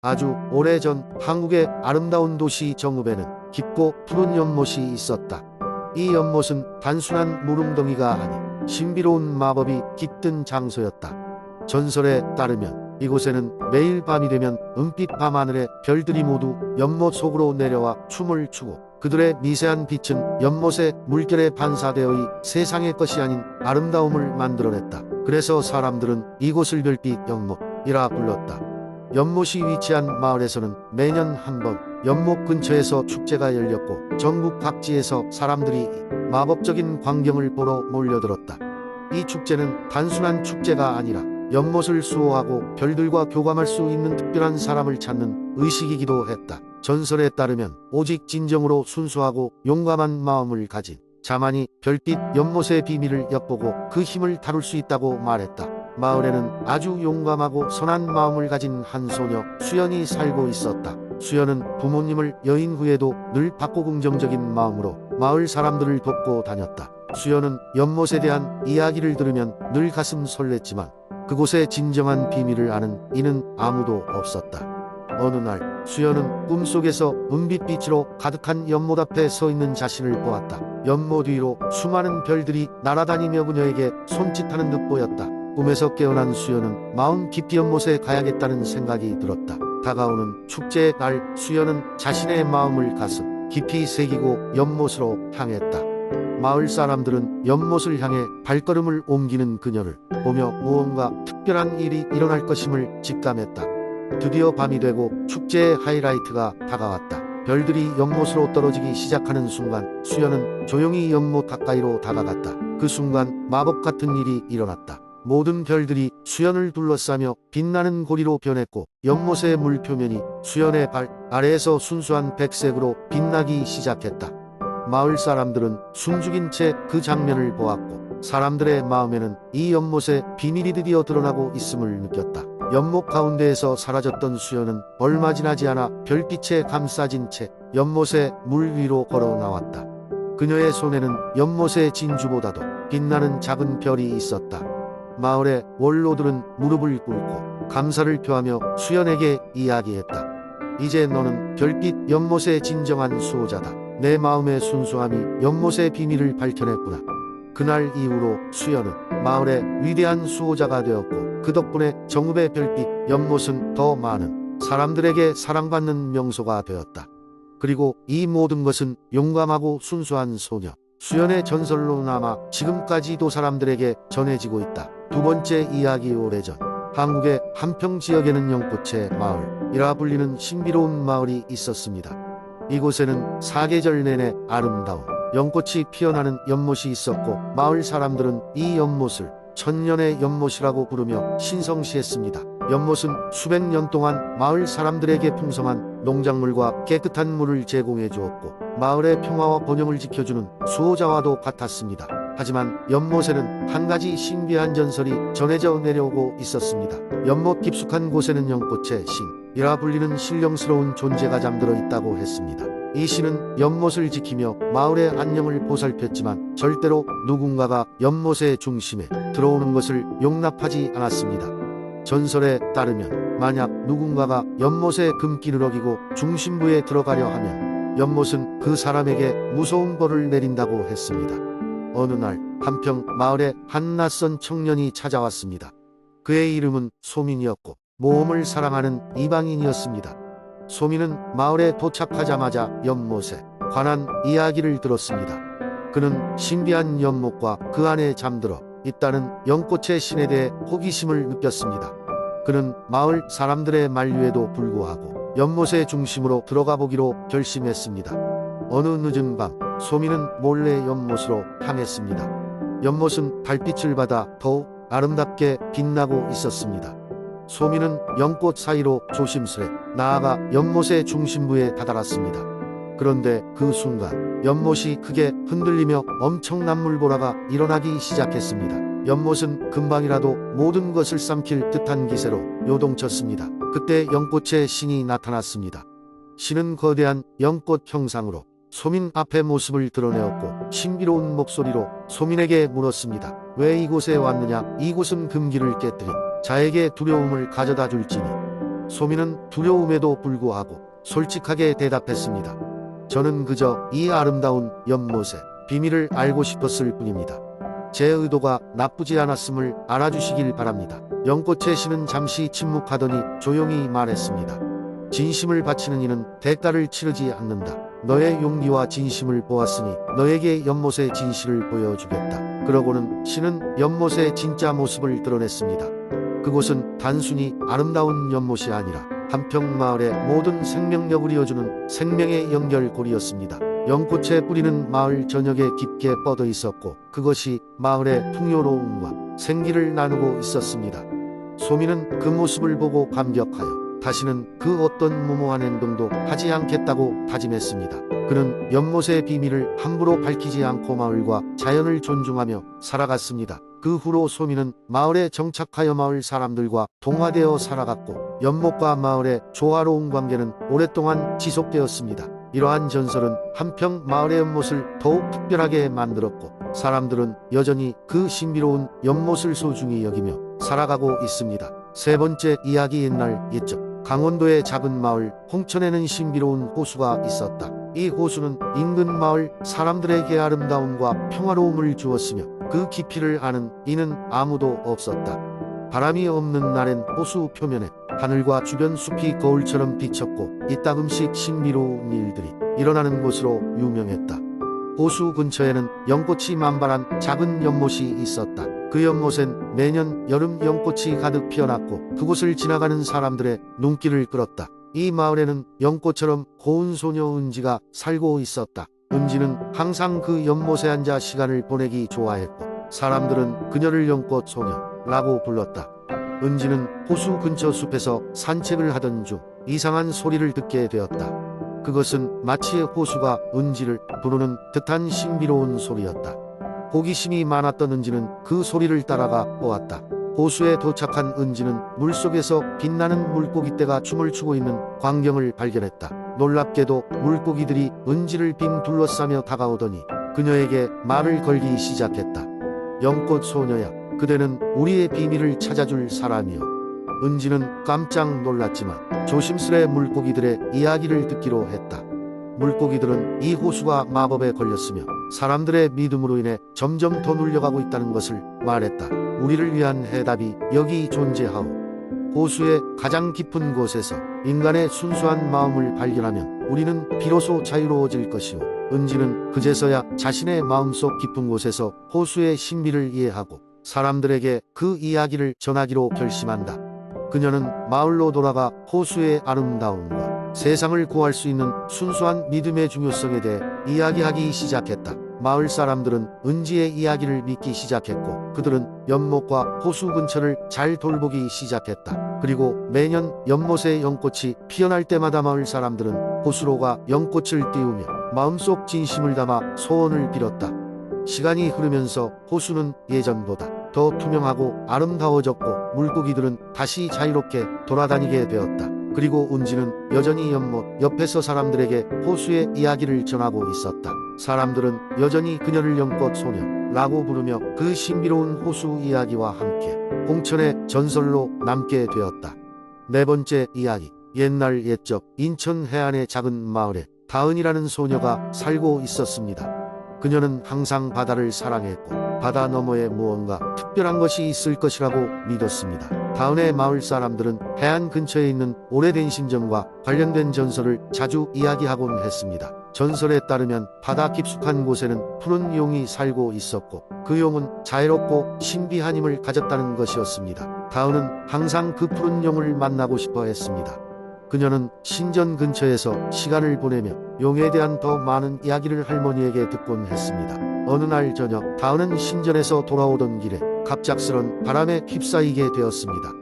아주 오래전 한국의 아름다운 도시 정읍에는 깊고 푸른 연못이 있었다. 이 연못은 단순한 물웅덩이가 아닌 신비로운 마법이 깃든 장소였다. 전설에 따르면 이곳에는 매일 밤이 되면 은빛 밤하늘에 별들이 모두 연못 속으로 내려와 춤을 추고 그들의 미세한 빛은 연못의 물결에 반사되어 이 세상의 것이 아닌 아름다움을 만들어냈다. 그래서 사람들은 이곳을 별빛 연못이라 불렀다. 연못이 위치한 마을에서는 매년 한 번 연못 근처에서 축제가 열렸고 전국 각지에서 사람들이 이 마법적인 광경을 보러 몰려들었다. 이 축제는 단순한 축제가 아니라 연못을 수호하고 별들과 교감할 수 있는 특별한 사람을 찾는 의식이기도 했다. 전설에 따르면 오직 진정으로 순수하고 용감한 마음을 가진 자만이 별빛 연못의 비밀을 엿보고 그 힘을 다룰 수 있다고 말했다. 마을에는 아주 용감하고 선한 마음을 가진 한 소녀 수연이 살고 있었다. 수연은 부모님을 여인 후에도 늘 밝고 긍정적인 마음으로 마을 사람들을 돕고 다녔다. 수연은 연못에 대한 이야기를 들으면 늘 가슴 설렜지만 그곳의 진정한 비밀을 아는 이는 아무도 없었다. 어느 날 수연은 꿈속에서 은빛빛으로 가득한 연못 앞에 서 있는 자신을 보았다. 연못 위로 수많은 별들이 날아다니며 그녀에게 손짓하는 듯 보였다. 꿈에서 깨어난 수연은 마음 깊이 연못에 가야겠다는 생각이 들었다. 다가오는 축제의 날 수연은 자신의 마음을 가슴 깊이 새기고 연못으로 향했다. 마을 사람들은 연못을 향해 발걸음을 옮기는 그녀를 보며 무언가 특별한 일이 일어날 것임을 직감했다. 드디어 밤이 되고 축제의 하이라이트가 다가왔다. 별들이 연못으로 떨어지기 시작하는 순간 수연은 조용히 연못 가까이로 다가갔다. 그 순간 마법 같은 일이 일어났다. 모든 별들이 수연을 둘러싸며 빛나는 고리로 변했고 연못의 물 표면이 수연의 발 아래에서 순수한 백색으로 빛나기 시작했다. 마을 사람들은 숨죽인 채 그 장면을 보았고 사람들의 마음에는 이 연못에 비밀이 드디어 드러나고 있음을 느꼈다. 연못 가운데에서 사라졌던 수연은 얼마 지나지 않아 별빛에 감싸진 채 연못의 물 위로 걸어 나왔다. 그녀의 손에는 연못의 진주보다도 빛나는 작은 별이 있었다. 마을의 원로들은 무릎을 꿇고 감사를 표하며 수연에게 이야기했다. 이제 너는 별빛 연못의 진정한 수호자다. 내 마음의 순수함이 연못의 비밀을 밝혀냈구나. 그날 이후로 수연은 마을의 위대한 수호자가 되었고 그 덕분에 정읍의 별빛 연못은 더 많은 사람들에게 사랑받는 명소가 되었다. 그리고 이 모든 것은 용감하고 순수한 소녀 수연의 전설로 남아 지금까지도 사람들에게 전해지고 있다. 두 번째 이야기 오래전 한국의 한평 지역에는 연꽃의 마을이라 불리는 신비로운 마을이 있었습니다. 이곳에는 사계절 내내 아름다운 연꽃이 피어나는 연못이 있었고 마을 사람들은 이 연못을 천년의 연못이라고 부르며 신성시했습니다. 연못은 수백 년 동안 마을 사람들에게 풍성한 농작물과 깨끗한 물을 제공해 주었고 마을의 평화와 번영을 지켜주는 수호자와도 같았습니다. 하지만 연못에는 한 가지 신비한 전설이 전해져 내려오고 있었습니다. 연못 깊숙한 곳에는 연꽃의 신이라 불리는 신령스러운 존재가 잠들어 있다고 했습니다. 이 신은 연못을 지키며 마을의 안녕을 보살폈지만 절대로 누군가가 연못의 중심에 들어오는 것을 용납하지 않았습니다. 전설에 따르면 만약 누군가가 연못의 금기를 어기고 중심부에 들어가려 하면 연못은 그 사람에게 무서운 벌을 내린다고 했습니다. 어느 날 한평 마을에 한 낯선 청년이 찾아왔습니다. 그의 이름은 소민이었고 모험을 사랑하는 이방인이었습니다. 소민은 마을에 도착하자마자 연못에 관한 이야기를 들었습니다. 그는 신비한 연못과 그 안에 잠들어 있다는 연꽃의 신에 대해 호기심을 느꼈습니다. 그는 마을 사람들의 만류에도 불구하고 연못의 중심으로 들어가 보기로 결심했습니다. 어느 늦은 밤 소민은 몰래 연못으로 향했습니다. 연못은 달빛을 받아 더욱 아름답게 빛나고 있었습니다. 소민은 연꽃 사이로 조심스레 나아가 연못의 중심부에 다다랐습니다. 그런데 그 순간 연못이 크게 흔들리며 엄청난 물보라가 일어나기 시작했습니다. 연못은 금방이라도 모든 것을 삼킬 듯한 기세로 요동쳤습니다. 그때 연꽃의 신이 나타났습니다. 신은 거대한 연꽃 형상으로 소민 앞에 모습을 드러내었고 신비로운 목소리로 소민에게 물었습니다. 왜 이곳에 왔느냐? 이곳은 금기를 깨뜨린 자에게 두려움을 가져다 줄지니. 소민은 두려움에도 불구하고 솔직하게 대답했습니다. 저는 그저 이 아름다운 연못의 비밀을 알고 싶었을 뿐입니다. 제 의도가 나쁘지 않았음을 알아주시길 바랍니다. 연꽃의 신은 잠시 침묵하더니 조용히 말했습니다. 진심을 바치는 이는 대가를 치르지 않는다. 너의 용기와 진심을 보았으니 너에게 연못의 진실을 보여주겠다. 그러고는 신은 연못의 진짜 모습을 드러냈습니다. 그곳은 단순히 아름다운 연못이 아니라 한평 마을의 모든 생명력을 이어주는 생명의 연결고리였습니다. 연꽃의 뿌리는 마을 전역에 깊게 뻗어 있었고 그것이 마을의 풍요로움과 생기를 나누고 있었습니다. 소민은 그 모습을 보고 감격하여 다시는 그 어떤 무모한 행동도 하지 않겠다고 다짐했습니다. 그는 연못의 비밀을 함부로 밝히지 않고 마을과 자연을 존중하며 살아갔습니다. 그 후로 소민은 마을에 정착하여 마을 사람들과 동화되어 살아갔고 연못과 마을의 조화로운 관계는 오랫동안 지속되었습니다. 이러한 전설은 한평 마을의 연못을 더욱 특별하게 만들었고 사람들은 여전히 그 신비로운 연못을 소중히 여기며 살아가고 있습니다. 세 번째 이야기 옛날 옛적 강원도의 작은 마을 홍천에는 신비로운 호수가 있었다. 이 호수는 인근 마을 사람들에게 아름다움과 평화로움을 주었으며 그 깊이를 아는 이는 아무도 없었다. 바람이 없는 날엔 호수 표면에 하늘과 주변 숲이 거울처럼 비쳤고 이따금씩 신비로운 일들이 일어나는 곳으로 유명했다. 호수 근처에는 연꽃이 만발한 작은 연못이 있었다. 그 연못엔 매년 여름 연꽃이 가득 피어났고 그곳을 지나가는 사람들의 눈길을 끌었다. 이 마을에는 연꽃처럼 고운 소녀 은지가 살고 있었다. 은지는 항상 그 연못에 앉아 시간을 보내기 좋아했고 사람들은 그녀를 연꽃 소녀라고 불렀다. 은지는 호수 근처 숲에서 산책을 하던 중 이상한 소리를 듣게 되었다. 그것은 마치 호수가 은지를 부르는 듯한 신비로운 소리였다. 호기심이 많았던 은지는 그 소리를 따라가 보았다. 호수에 도착한 은지는 물속에서 빛나는 물고기떼가 춤을 추고 있는 광경을 발견했다. 놀랍게도 물고기들이 은지를 빙 둘러싸며 다가오더니 그녀에게 말을 걸기 시작했다. 연꽃 소녀야, 그대는 우리의 비밀을 찾아줄 사람이요. 은지는 깜짝 놀랐지만 조심스레 물고기들의 이야기를 듣기로 했다. 물고기들은 이 호수가 마법에 걸렸으며 사람들의 믿음으로 인해 점점 더 눌려가고 있다는 것을 말했다. 우리를 위한 해답이 여기 존재하오. 호수의 가장 깊은 곳에서 인간의 순수한 마음을 발견하면 우리는 비로소 자유로워질 것이오. 은지는 그제서야 자신의 마음속 깊은 곳에서 호수의 신비를 이해하고 사람들에게 그 이야기를 전하기로 결심한다. 그녀는 마을로 돌아가 호수의 아름다움과 세상을 구할 수 있는 순수한 믿음의 중요성에 대해 이야기하기 시작했다. 마을 사람들은 은지의 이야기를 믿기 시작했고 그들은 연못과 호수 근처를 잘 돌보기 시작했다. 그리고 매년 연못의 연꽃이 피어날 때마다 마을 사람들은 호수로가 연꽃을 띄우며 마음속 진심을 담아 소원을 빌었다. 시간이 흐르면서 호수는 예전보다 더 투명하고 아름다워졌고 물고기들은 다시 자유롭게 돌아다니게 되었다. 그리고 은지는 여전히 연못 옆에서 사람들에게 호수의 이야기를 전하고 있었다. 사람들은 여전히 그녀를 연꽃 소녀라고 부르며 그 신비로운 호수 이야기와 함께 홍천의 전설로 남게 되었다. 네 번째 이야기. 옛날 옛적 인천 해안의 작은 마을에 다은이라는 소녀가 살고 있었습니다. 그녀는 항상 바다를 사랑했고 바다 너머에 무언가 특별한 것이 있을 것이라고 믿었습니다. 다은의 마을 사람들은 해안 근처에 있는 오래된 신전과 관련된 전설을 자주 이야기하곤 했습니다. 전설에 따르면 바다 깊숙한 곳에는 푸른 용이 살고 있었고 그 용은 자애롭고 신비한 힘을 가졌다는 것이었습니다. 다은은 항상 그 푸른 용을 만나고 싶어 했습니다. 그녀는 신전 근처에서 시간을 보내며 용에 대한 더 많은 이야기를 할머니에게 듣곤 했습니다. 어느 날 저녁 다은은 신전에서 돌아오던 길에 갑작스런 바람에 휩싸이게 되었습니다.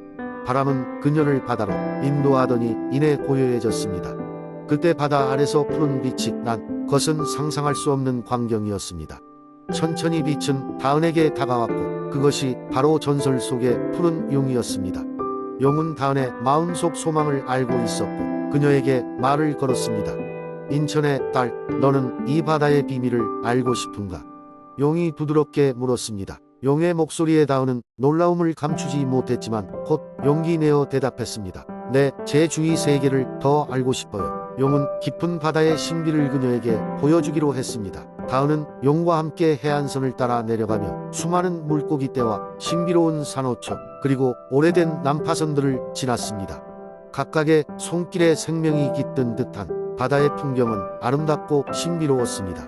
바람은 그녀를 바다로 인도하더니 이내 고요해졌습니다. 그때 바다 아래서 푸른 빛이 난 것은 상상할 수 없는 광경이었습니다. 천천히 빛은 다은에게 다가왔고 그것이 바로 전설 속의 푸른 용이었습니다. 용은 다은의 마음속 소망을 알고 있었고 그녀에게 말을 걸었습니다. 인천의 딸, 너는 이 바다의 비밀을 알고 싶은가? 용이 부드럽게 물었습니다. 용의 목소리에 다은은 놀라움을 감추지 못했지만 곧 용기 내어 대답했습니다. 내제 주위 세계를 더 알고 싶어요. 용은 깊은 바다의 신비를 그녀에게 보여주기로 했습니다. 다은은 용과 함께 해안선을 따라 내려가며 수많은 물고기 떼와 신비로운 산호초 그리고 오래된 난파선들을 지났습니다. 각각의 손길에 생명이 깃든 듯한 바다의 풍경은 아름답고 신비로웠습니다.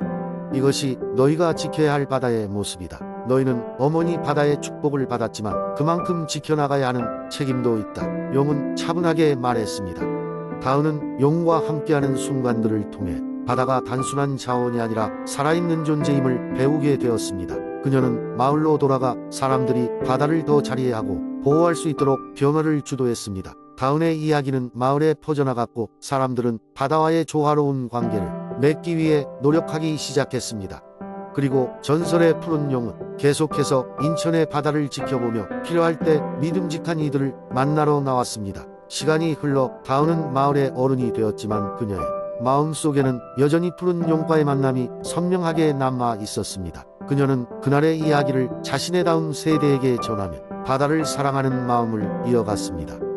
이것이 너희가 지켜야 할 바다의 모습이다. 너희는 어머니 바다의 축복을 받았지만 그만큼 지켜나가야 하는 책임도 있다. 용은 차분하게 말했습니다. 다은은 용과 함께하는 순간들을 통해 바다가 단순한 자원이 아니라 살아있는 존재임을 배우게 되었습니다. 그녀는 마을로 돌아가 사람들이 바다를 더 자리하고 보호할 수 있도록 변화를 주도했습니다. 다은의 이야기는 마을에 퍼져나갔고 사람들은 바다와의 조화로운 관계를 맺기 위해 노력하기 시작했습니다. 그리고 전설의 푸른 용은 계속해서 인천의 바다를 지켜보며 필요할 때 믿음직한 이들을 만나러 나왔습니다. 시간이 흘러 다은은 마을의 어른이 되었지만 그녀의 마음 속에는 여전히 푸른 용과의 만남이 선명하게 남아 있었습니다. 그녀는 그날의 이야기를 자신의 다음 세대에게 전하며 바다를 사랑하는 마음을 이어갔습니다.